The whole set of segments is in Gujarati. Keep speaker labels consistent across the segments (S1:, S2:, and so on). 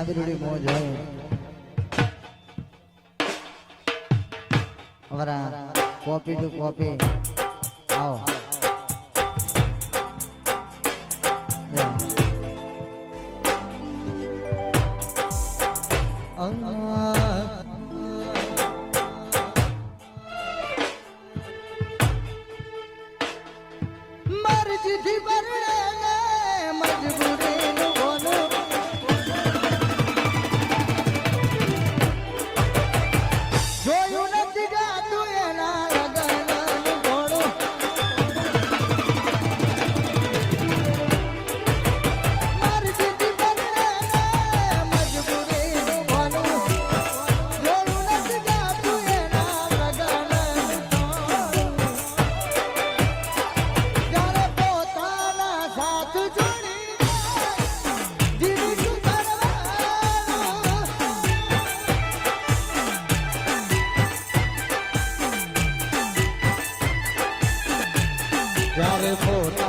S1: આંદરૂડી મોજ હોય વરા કોપી ટુ કોપી આવો ત્યારે પોતે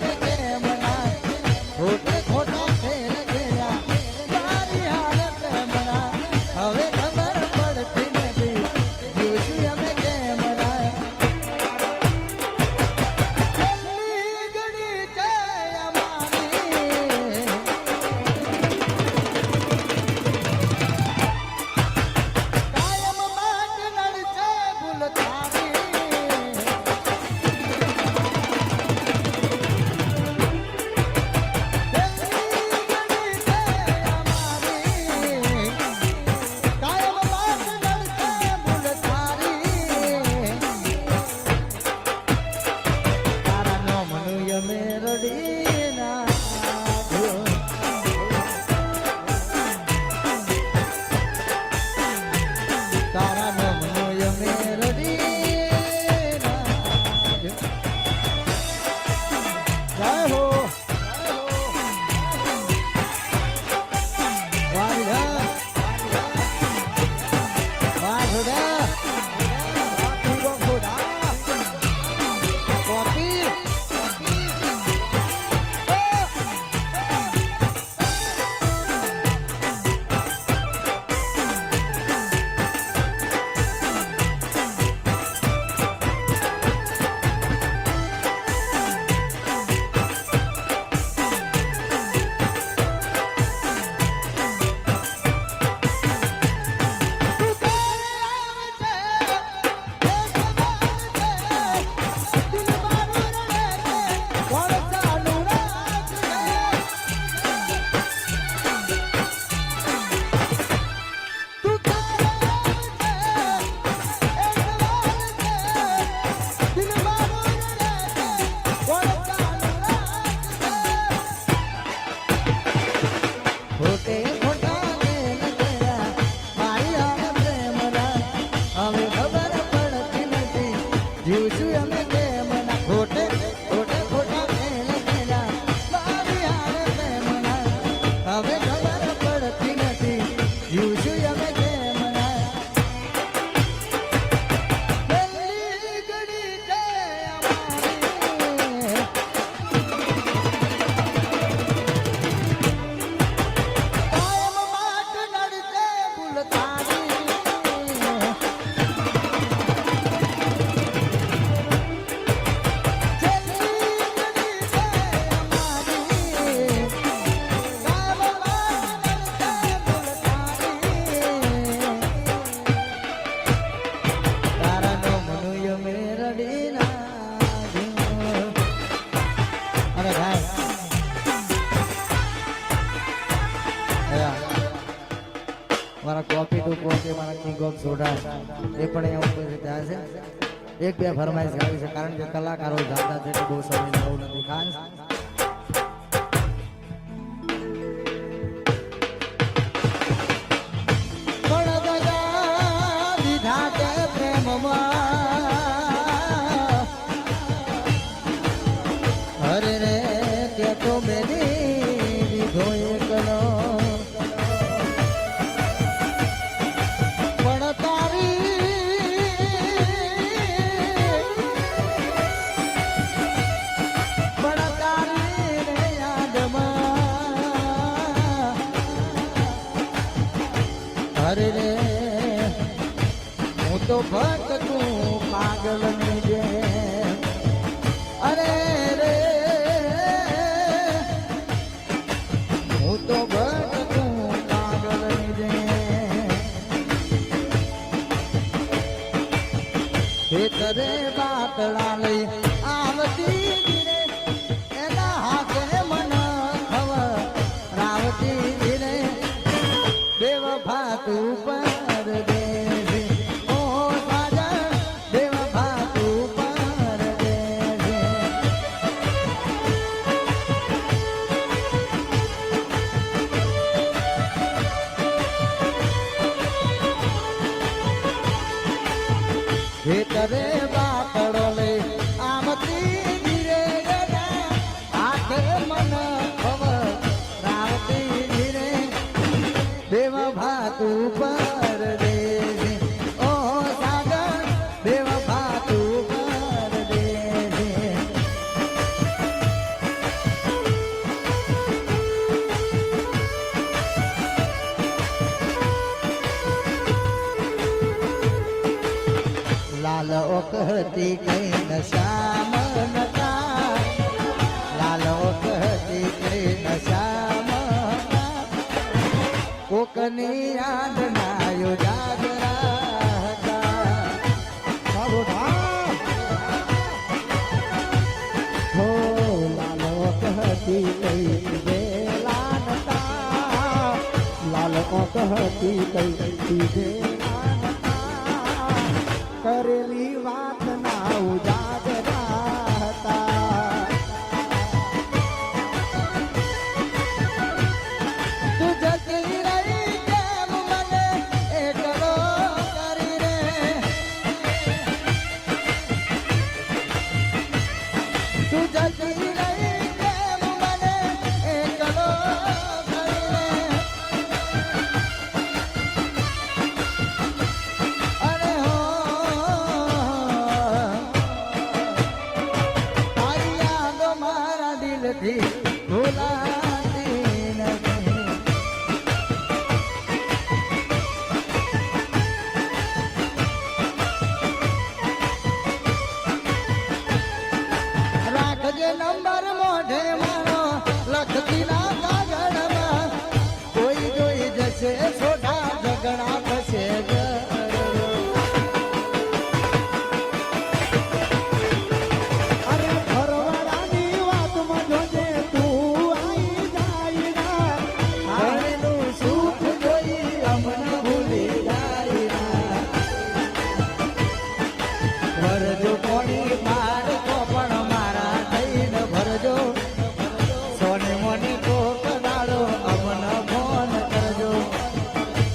S1: Yeah. 有这样。ઓફ સોડા એ પણ અહીંયા ઉપસ્થિત થયા છે. એક બે ફરમાઈશ ગાવી છે, કારણ કે કલાકારો જાતા છે બહુ સમય લેવું નથી. ખાસ ભટકું પાગલની જેમ અરે રે, હું તો ભટકું પાગલની જેમ ખેતરે બાટલા લઈ આવતી એના હાથે મન ખબર રાવતી રે બેવફા તું પર લાલ ઓકહતી કઈ નશામ નકા લાલો કહતી કઈ નશામ કોકની યાદ ભાવ. હો લાલ ઓકહતી કઈ નતા નતા કરેલી વાત ના ઉજાગરા. લખતી ના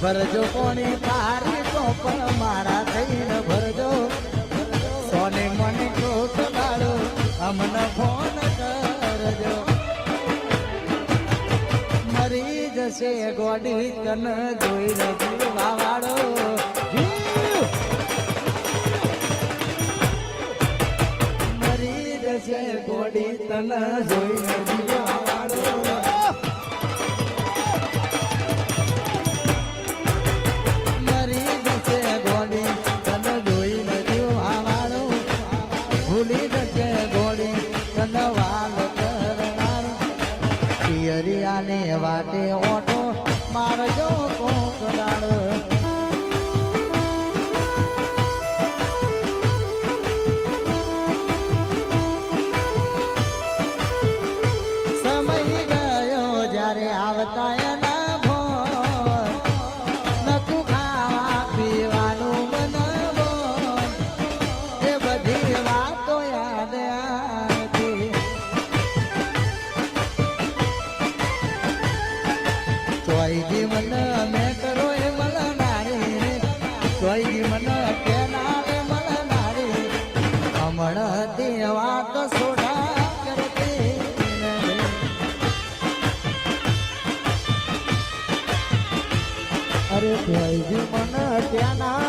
S1: ભરજો, કોની તારી પણ મારા થઈને ભરજો. સોને મને કોક અમન ફોન કરજો. મરી જશે ગોડી તન જોઈ રજી વાવાડો મરી જશે ગોડી તન જોઈને
S2: મને મન
S3: ત્યાંના